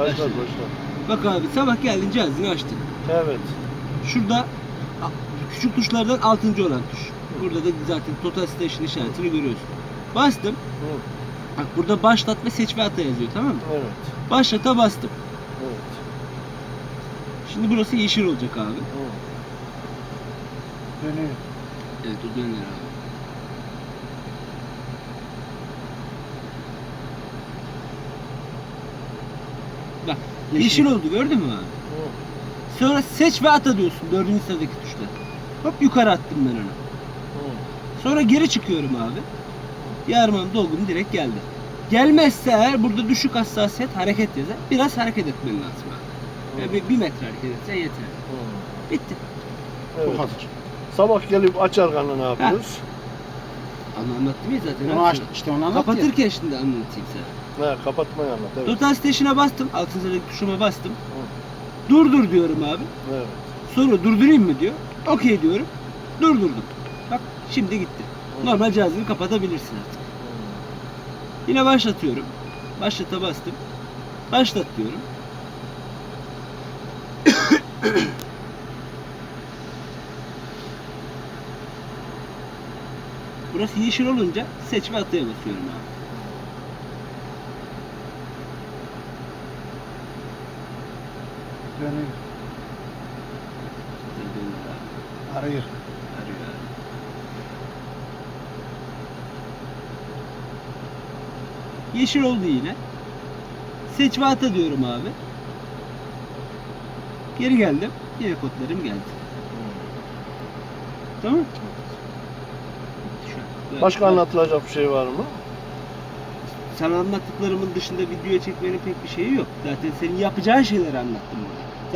Başlat Başla. başlat. Bak abi sabah geldin cihazını açtın. Evet. Şurada küçük tuşlardan 6. olan tuş. Burada da zaten Total Station işaretini görüyorsun. Bastım. Hı. Bak burada başlat ve seç ve ata yazıyor tamam mı? Evet. Başlata bastım. Evet. Şimdi burası yeşil olacak abi. Hı. Dönüyor. Evet o döner abi. Bak yeşil, oldu gördün mü? Hı. Sonra seç ve ata diyorsun dördüncü sıradaki tuşla. Hop yukarı attım ben onu. Hı. Sonra geri çıkıyorum abi. Yarman dolgum direkt geldi. Gelmezse eğer burada düşük hassasiyet hareket yazar. Biraz hareket etmen lazım abi. Yani bir, bir metre hareket etsen yeter. Hı. Bitti. Evet. Sabah gelip açar karnı ne yapıyoruz? Ama anlattım ya zaten. Onu abi aç, işte onu anlat ya. Kapatırken şimdi anlatayım sana. Ne kapatmayı anlat. Evet. Total Station'a bastım. Altın sıradaki tuşuma bastım. Durdur diyorum abi. Evet. Sonra durdurayım mı diyor. Okey diyorum. Durdurdum. Bak şimdi gitti. Hı. Normal cihazını kapatabilirsin artık. Yine başlatıyorum. Başlata bastım. Başlat diyorum. Burası yeşil olunca seç ve ataya basıyorum abi. Dönüyor. Döndür abi. Arıyor. Arıyor abi. Yeşil oldu yine. Seç ve ata diyorum abi. Geri geldim. Yine kodlarım geldi. Tamam. Başka anlatılacak bir şey var mı? Sana anlattıklarımın dışında video çekmenin pek bir şeyi yok. Zaten senin yapacağın şeyleri anlattım burada.